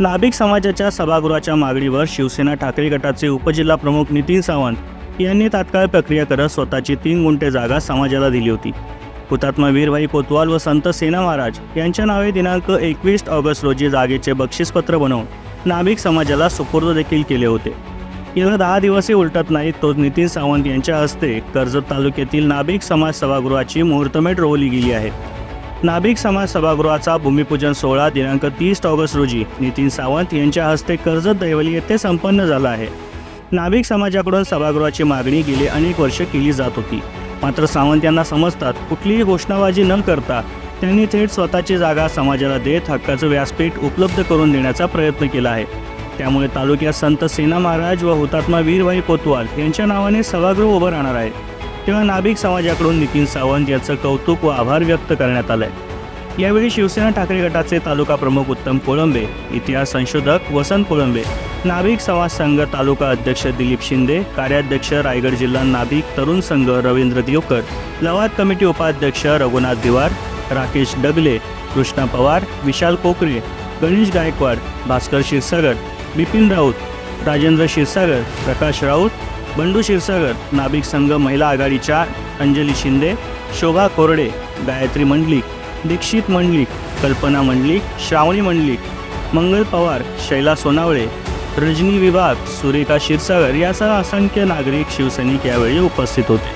नाभिक समाजाच्या सभागृहाच्या मागणीवर शिवसेना ठाकरे गटाचे उपजिल्हा प्रमुख नितीन सावंत यांनी तात्काळ प्रक्रिया करत स्वतःची तीन गुंठे जागा समाजाला दिली होती. हुतात्मा वीरभाई कोतवाल व संत सेना महाराज यांच्या नावे दिनांक एकवीस ऑगस्ट रोजी जागेचे बक्षीसपत्र बनवून नाभिक समाजाला सुपूर्द देखील केले होते. गेल्या दहा दिवसही उलटत नाहीत. तो नितीन सावंत यांच्या हस्ते कर्जत तालुक्यातील नाभिक समाज सभागृहाची मुहूर्तमेढ रोवली गेली आहे. नाभिक समाज सभागृहाचा भूमिपूजन सोहळा दिनांक तीस ऑगस्ट रोजी नितीन सावंत यांच्या हस्ते कर्जत दैवली येथे संपन्न झाला आहे. नाभिक समाजाकडून सभागृहाची मागणी गेली अनेक वर्ष केली जात होती. मात्र सावंत यांना समजतात कुठलीही घोषणाबाजी न करता त्यांनी थेट स्वतःची जागा समाजाला देत हक्काचं व्यासपीठ उपलब्ध करून देण्याचा प्रयत्न केला आहे. त्यामुळे तालुक्यात संत सेना महाराज व हुतात्मा वीरभाई कोतवाल यांच्या नावाने सभागृह उभं राहणार आहे. तेव्हा नाभिक समाजाकडून नितीन सावंत यांचं कौतुक व आभार व्यक्त करण्यात आलंय. यावेळी शिवसेना ठाकरे गटाचे तालुका प्रमुख उत्तम कोळंबे इतिहास संशोधक वसंत कोळंबे नाभिक समाज संघ तालुका अध्यक्ष दिलीप शिंदे कार्याध्यक्ष रायगड जिल्हा नाभिक तरुण संघ रवींद्र देवकर लवाद कमिटी उपाध्यक्ष रघुनाथ दिवार राकेश डगले कृष्णा पवार विशाल कोकरे गणेश गायकवाड भास्कर क्षीरसागर बिपिन राऊत राजेंद्र क्षीरसागर प्रकाश राऊत बंडू क्षीरसागर नाभिक संघ महिला आघाडी चार अंजली शिंदे शोभा कोरडे गायत्री मंडलिक दीक्षित मंडलिक कल्पना मंडलिक श्रावणी मंडलिक मंगल पवार शैला सोनावळे रजनी विभाग सुरेखा क्षीरसागर यासह असंख्य नागरिक शिवसैनिक यावेळी उपस्थित होते.